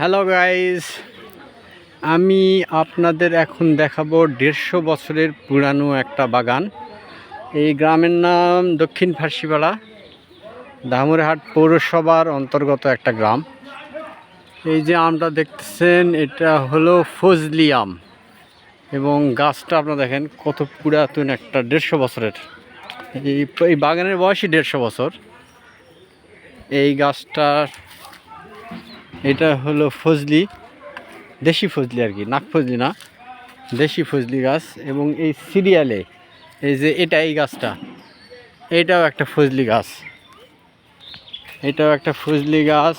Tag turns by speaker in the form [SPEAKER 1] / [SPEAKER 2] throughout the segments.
[SPEAKER 1] hello guys আমি আপনাদের এখন দেখাবো দেড়শো বছরের পুরানো একটা বাগান এই গ্রামের নাম দক্ষিণ ফাঁসিপাড়া ধামুরহাট পৌরসভার অন্তর্গত একটা গ্রাম এই যে আমটা দেখতেছেন এটা হলো ফজলি আম এবং গাছটা আপনারা দেখেন কত পুরাতন একটা দেড়শো বছরের এই বাগানের বয়সই দেড়শো বছর এই গাছটার এটা হলো ফজলি দেশি ফজলি আর কি নাক ফজলি না দেশি ফজলি গাছ এবং এই সিরিয়ালে এই যে এটা এই গাছটা এটাও একটা ফজলি গাছ এটাও একটা ফজলি গাছ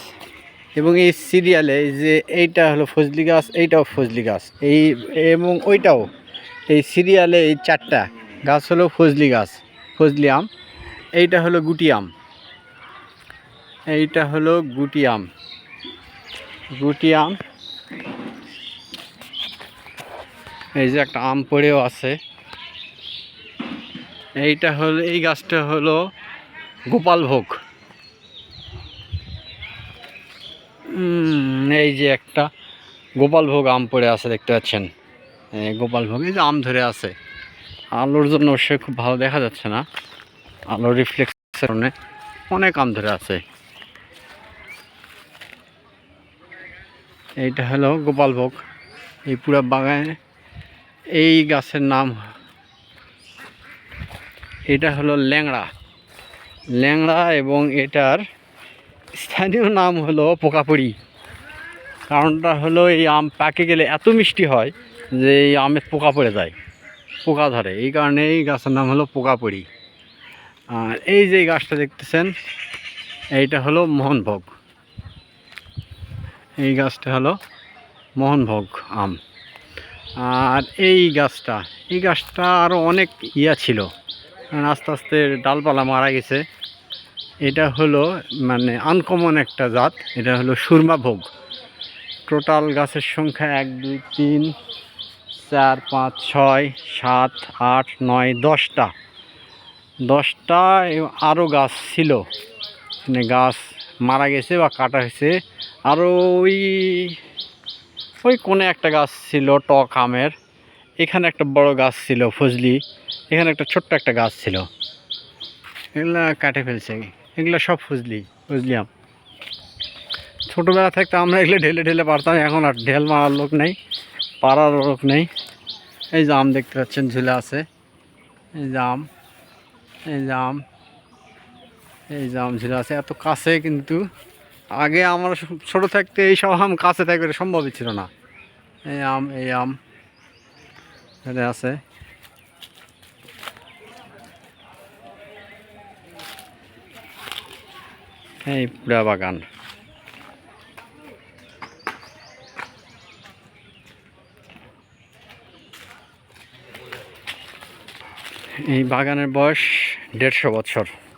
[SPEAKER 1] এবং এই সিরিয়ালে যে এইটা হলো ফজলি গাছ এইটাও ফজলি গাছ এই এবং ওইটাও এই সিরিয়ালে এই চারটা গাছ হলো ফজলি গাছ ফজলি আম এইটা হলো গুটি আম এইটা হলো গুটি আম গুটি আম এই যে একটা আম পড়েও আছে এইটা হলো এই গাছটা হলো গোপালভোগ এই যে একটা গোপালভোগ আম পড়ে আছে দেখতে পাচ্ছেন গোপালভোগ এই যে আম ধরে আছে আলোর জন্য অবশ্যই খুব ভালো দেখা যাচ্ছে না আলোর রিফ্লেক্সের অনেক আম ধরে আছে এইটা হলো গোপালভোগ এই পুরা বাগানে এই গাছের নাম এটা হলো ল্যাংড়া ল্যাংড়া এবং এটার স্থানীয় নাম হলো পোকাপুরি কারণটা হলো এই আম পাকে গেলে এত মিষ্টি হয় যে এই আমের পোকা পড়ে যায় পোকা ধরে এই কারণে এই গাছের নাম হলো পোকাপুরি আর এই যে গাছটা দেখতেছেন এইটা হলো মোহনভোগ এই গাছটা হলো মোহনভোগ আম আর এই গাছটা এই গাছটা আরও অনেক ইয়া ছিল কারণ আস্তে আস্তে ডালপালা মারা গেছে এটা হলো মানে আনকমন একটা জাত এটা হলো সুরমাভোগ টোটাল গাছের সংখ্যা এক দুই তিন চার পাঁচ ছয় সাত আট নয় দশটা দশটা আরও গাছ ছিল মানে গাছ মারা গেছে বা কাটা হয়েছে আর ওই ওই কোনে একটা গাছ ছিল টক আমের এখানে একটা বড় গাছ ছিল ফজলি এখানে একটা ছোট্ট একটা গাছ ছিল এগুলো কাটে ফেলছে এগুলো সব ফজলি ফজলি আম ছোটোবেলা থাকতে আমরা এগুলো ঢেলে ঢেলে পারতাম এখন আর ঢেল মারার লোক নেই পাড়ার লোক নেই এই যে আম দেখতে পাচ্ছেন ঝুলে আছে এই যে আম এই যে আম এই জাম আমঝুরা আছে এত কাছে কিন্তু আগে আমরা ছোট থাকতে এই সব আম কাছে থাকবে সম্ভবই ছিল না এই আম এই আম এটা আছে এই পুরা বাগান এই বাগানের বয়স দেড়শো বছর